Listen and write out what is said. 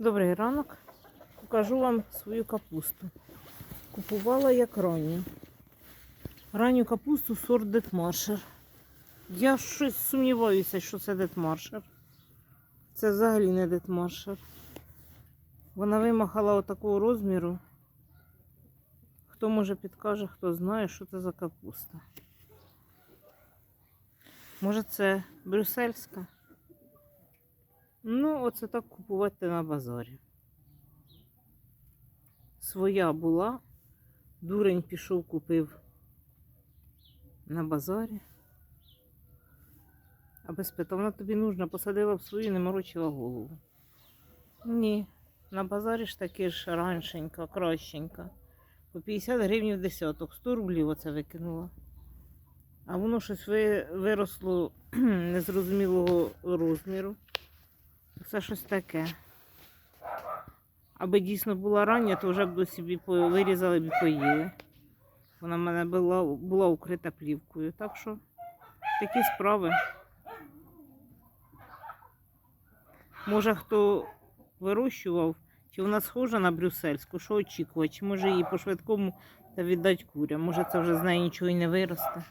Добрий ранок. Покажу вам свою капусту. Купувала як ранню. Ранню капусту сорт Детмаршер. Я щось сумніваюся, що це Детмаршер. Це взагалі не Детмаршер. Вона вимахала отакого розміру. Хто може підкаже, хто знає, що це за капуста. Може це брюссельська? Ну, оце так купувати на базарі. Своя була. Дурень пішов, купив на базарі. А без питав, вона тобі нужна, посадила в свою, не морочила голову. Ні, на базарі ж таки ж раншенька, кращенька. По 50 гривень десяток, 100 рублів оце викинула. А воно щось виросло незрозумілого розміру. Це щось таке. Аби дійсно була рання, то вже б собі вирізали і поїли. Вона в мене була, була укрита плівкою. Так що такі справи. Може, хто вирощував, чи вона схожа на брюссельську, що очікувати? Чи може її по швидкому та віддати курям? Може, це вже з неї нічого і не виросте.